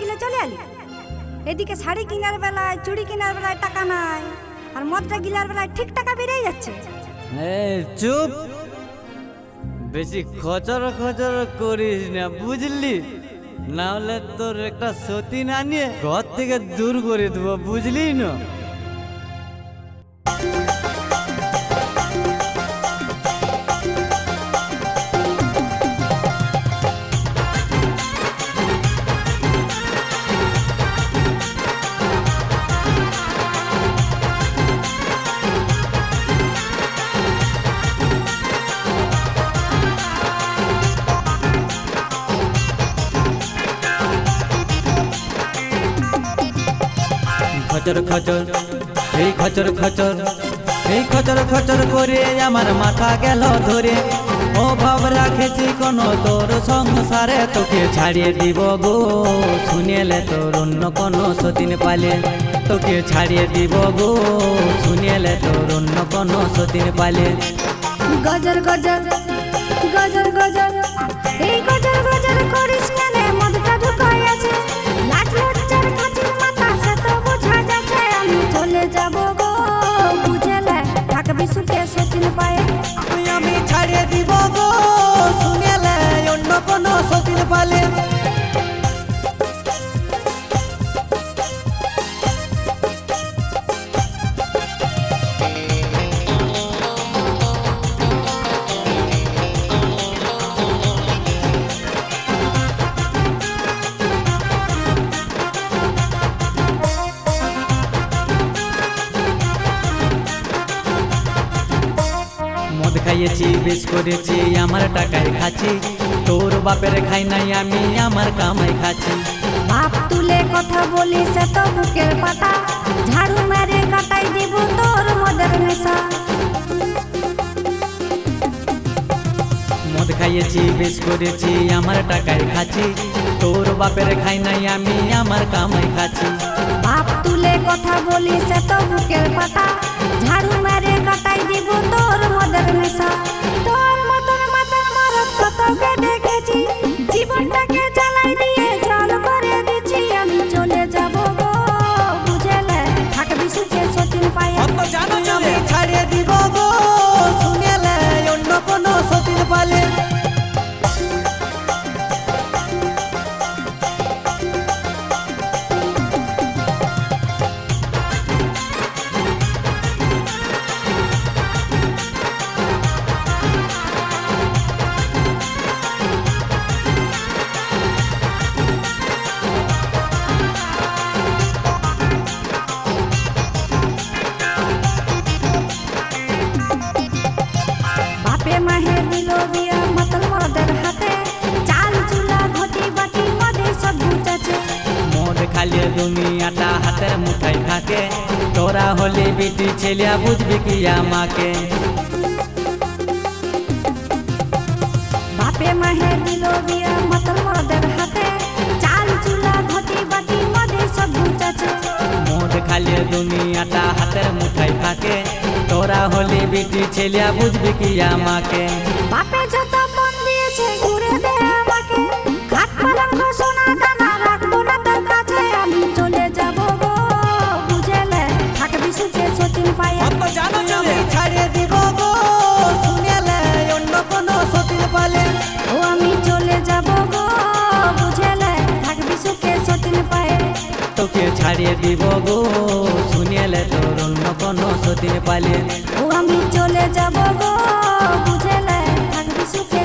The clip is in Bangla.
গিলে চলে আলি? এদিকে শাড়ি কেনার বেলায়, চুড়ি কেনার বেলায় টাকা নাই, আর মদটা গিলার বেলায় ঠিক টাকা বেরিয়ে যাচ্ছে। চুপ! বেশি খচর খচর করিস না, বুঝলি? না হলে তোর একটা সতী না নিয়ে ঘর থেকে দূর করে দেবো, বুঝলি না? খচর খচর এই খচর খচর এই খচর খচর করে আমার মাথা গেল ধরে। ও ভাব রাখেছি কোন তোর সংসারে, তোকে ছাড়িয়ে দিব গো শুনেলে তোর অন্য কোনো সতীন পালে, তোকে ছাড়িয়ে দিব গো শুনেলে তোর অন্য কোনো সতীন পালে। গজর গজর গজর গজর, এই গজর গজর করিস কেন সুখে সচিন পায়ে। আমি ছাড়িয়ে দিব গো শুনেলে অন্য কোনো সচিন পালে। খাইয়েছি বেশ করেছি আমার টাকায় খাচ্ছি। তোর বাপের খাই নাই আমি আমার কামাই খাচ্ছি। বাপ তুলে কথা বলি সে তো বুকের পাতা। ঝাড়ু মেরে কাটাই দিব তোর মদের নেশা। মদ খাইয়েছি বেশ করেছি আমার টাকায় খাচ্ছি। তোর বাপের খাই নাই আমি আমার কামাই খাচ্ছি। বাপ তুলে কথা বলি সে তো বুকের পাতা। ঝাড়ু মেরে দুনিয়াটা হাতের মুঠায় থাকে। তোরা হলে বেটি ছেলিয়া বুঝবি কি আমাকে। বাপে মাহে দিল বিয়া মতন মদের হাতে। চাল চুলা ঘটি বাটি মদে সব ঘুচাছে মদ খালিয়ে দুনিয়াটা হাতের মুঠায় থাকে। তোরা হলে বেটি ছেলিয়া বুঝবি কি আমাকে। বাপে যত মন দিয়েছে ঘুরে দে আমাকে। খাট পালঙ্ক সোনা দানা ছাড়িয়ে দিব গো। শুনেলে তোর অন্য কোন সতীর পালিয়ে আমি চলে যাব গো, বুঝেলে থাকবি সুখে